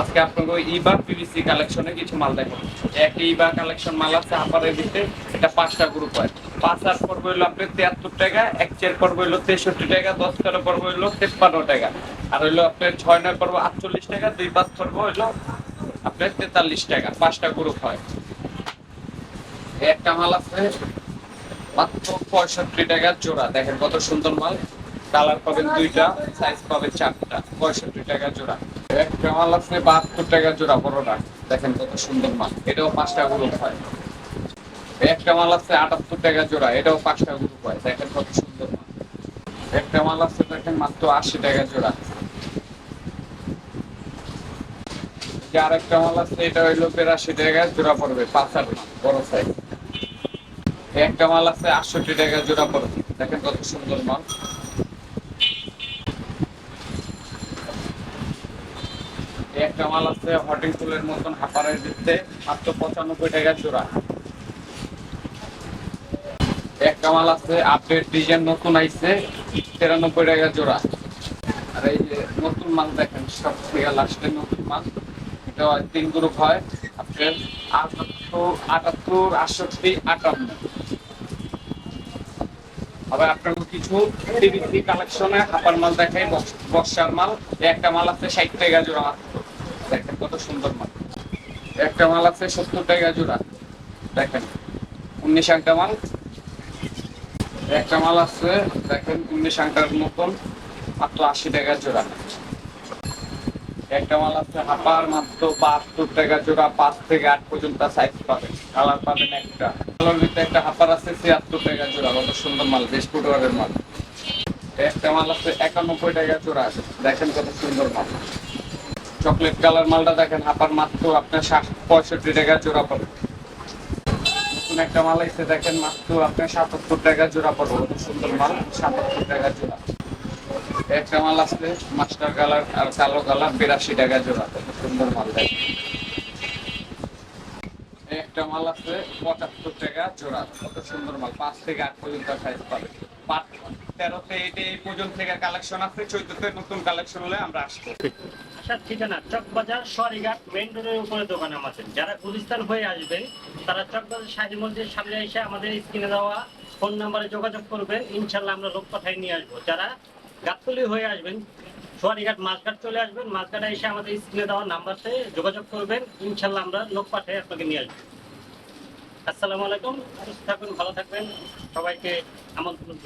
আজকে আপনাকে ইবা পিভিসি কালেকশনে কিছু মাল দেখো এক ইবা কালেকশন মাল আছে আপারের ভিতরে, এটা পাঁচটা গ্রুপ হয়। পাঁচ আট পর্ব হইল আপনার তিয়াত্তর টাকা, এক চেয়ার পর্ব হইল তেষট্টি টাকা, দশ তেরো পর্ব হইল তেপ্পান্ন টাকা। আর হইল আপনার ছয়, নয় পর্ব আটচল্লিশ টাকা, দুই পাঁচ পর্ব হইল আপনার তেতাল্লিশ টাকা, পাঁচটা গ্রুপ হয়। একটা মাল আছে মাত্র পঁয়ষট্টি টাকা জোড়া, দেখেন কত সুন্দর মাল। কালার পাবেন দুইটা সাইজ পাবেন চারটা। পঁয়ষট্টি টাকা জোড়া। একটা মাল আছে বাহাত্তর টাকা জোড়া বড়টা। দেখেন কত সুন্দর মাল। এটাও পাঁচটা গ্রুপ হয়। একটা মাল আছে আটাত্তর টাকা জোড়া। এটাও পাঁচটা গ্রুপ হয়। দেখেন কত সুন্দর মাল। একটা মাল আছে দেখেন মাত্র আশি টাকা জোড়া। যে আরেকটা মাল আছে এটা হইল বিরাশি টাকা জোড়া পড়বে পাঁচ আট বড় সাইজ একটা মাল আছে আটষট্টি টাকা জোড়া পড়বে। দেখেন কত সুন্দর মাল। একটা মাল আছে হটিং ফুলের মতন হাপারের দিতে মাত্র পঁচানব্বই টাকা জোড়া। একটা মাল আছে আপডেট ডিজাইন নতুন আইছে, তিরানব্বই টাকা জোড়া। আর এই যে নতুন মাল দেখেন সব থেকে লাস্টের নতুন মাল। এটা তিন গ্রুপ হয়, আপনার আটাত্তর আটাত্তর, আটষট্টি, আটান্ন। আবার আপনাকে কিছু টিভিসি কালেকশনে হাপার মাল বক্স- বক্সার মাল। একটা মাল আছে ষাট টাকা জোড়া মাত্র। দেখেন কত সুন্দর মাল। একটা মাল আছে সত্তর টাকা জোড়া। দেখেন, উনিশ আংটা মাল। একটা মাল আছে, দেখেন, উনিশ আংটার মতন, মাত্র আশি টাকা জোড়া। একটা মাল আছে হাপার মাত্র বাহাত্তর টাকা জোড়া, পাঁচ থেকে আট পর্যন্ত সাইজ পাবেন। কালার পাবেন একটা। কালার একটা হাপার আছে, ছিয়াত্তর টাকা জোড়া। কত সুন্দর মাল বেশ ফুটওয়ারের মাল। একটা মাল আছে একানব্বই টাকা জোড়া দেখেন কত সুন্দর মাল। চকলেট কালার মালটা দেখেন হাপার মাত্র আপনার ষাট পঁয়ষট্টি টাকা জোড়া পড়বে। নতুন একটা মাল এসে দেখেন, মাত্র আপনার সাতাত্তর টাকা জোড়া পড়বে। কত সুন্দর মাল, সাতাত্তর টাকা জোড়া। একটা মাল আছে মাস্টার কালার আর কালো কালার, বিরাশি টাকা জোড়া। সুন্দর মাল দেখেন। একটা মাল আছে পঁচাত্তর টাকা জোড়া। কত সুন্দর মাল, পাঁচ থেকে আট পর্যন্ত সাইজ পাবে। পাঁচ তেরোতে এইটা এই পর্যন্ত থেকে কালেকশন আছে নতুন কালেকশন হলে আমরা আসব। আসার ঠিকানা, চকবাজার সরিঘাট মেইন রোডের উপরে দোকান আমাদের যারা গুলিস্তান হয়ে আসবেন তারা চকবাজার শাহী মসজিদের সামনে এসে আমাদের স্ক্রিনে দেওয়া ফোন নাম্বারে যোগাযোগ করবেন ইনশাল্লাহ আমরা লোক পাঠাই নিয়ে আসব। যারা হয়ে আসবেন, সোয়ারিঘাট চলে আসবেন, মাছঘাটে এসে আমাদের স্ক্রিনে দেওয়া নাম্বারতে যোগাযোগ করবেন। ইনশাল্লাহ আমরা লোক পাঠাই আপনাকে নিয়ে আসব। আসসালামু আলাইকুম, সুস্থ থাকুন, ভালো থাকবেন। সবাইকে আমন্ত্রণ